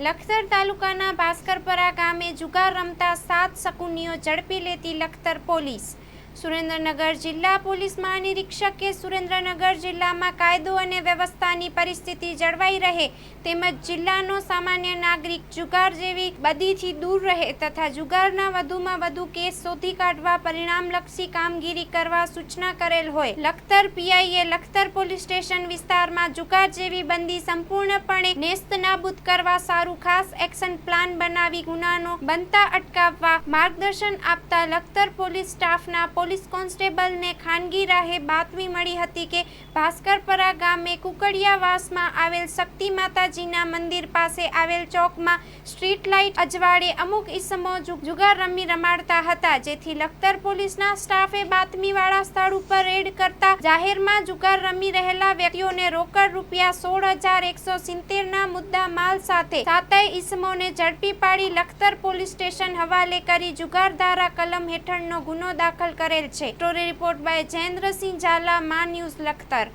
લખતર તાલુકાના ભાસ્કરપરા ગામે જુગાર રમતા સાત શકુનીઓ ઝડપી લેતી લખતર પોલીસ સુરેન્દ્રનગર જિલ્લા પોલીસ મહાનિરીક્ષકે સુરેન્દ્રનગર જિલ્લામાં કાયદો અને વ્યવસ્થાની પરિસ્થિતિ જળવાઈ રહે તેમજ જિલ્લાનો સામાન્ય નાગરિક જુગાર જેવી બદીથી દૂર રહે તથા જુગારના વધુમાં વધુ કેસ શોધી કાઢવા પરિણામલક્ષી કામગીરી કરવા સૂચના કરેલ હોય. લખતર પીઆઈએ લખતર પોલીસ સ્ટેશન વિસ્તારમાં જુગાર જેવી બંદી સંપૂર્ણપણે નેસ્ત નાબૂદ કરવા સારું ખાસ એક્શન પ્લાન બનાવી ગુનાનો બનતા અટકાવવા માર્ગદર્શન આપતા લખતર પોલીસ સ્ટાફના પોલીસ કોન્સ્ટેબલને ખાનગી રાહે બાતમી મળી હતી કે ભાસ્કરપરા ગામે કુકડિયાવાસમાં આવેલ શક્તિ માતાજીના મંદિર પાસે આવેલ ચોકમાં સ્ટ્રીટ લાઇટ અજવાળે અમુક ઇસમો જુગાર રમી રમાડતા હતા. જેથી લખતર પોલીસના સ્ટાફે બાતમીવાળા સ્થળ ઉપર રેડ કરતા જાહેરમાં જુગાર રમી રહેલા વ્યક્તિઓને રોકડ રૂપિયા સોળ હજાર એકસો સિત્તેરના મુદ્દા માલ સાથે સાતેય ઈસમોને ઝડપી પાડી લખતર પોલીસ સ્ટેશન હવાલે કરી જુગાર ધારા કલમ હેઠળનો ગુનો દાખલ કરેલ છે. Story report by Jayendrasinh Zala Maa news Lakhtar.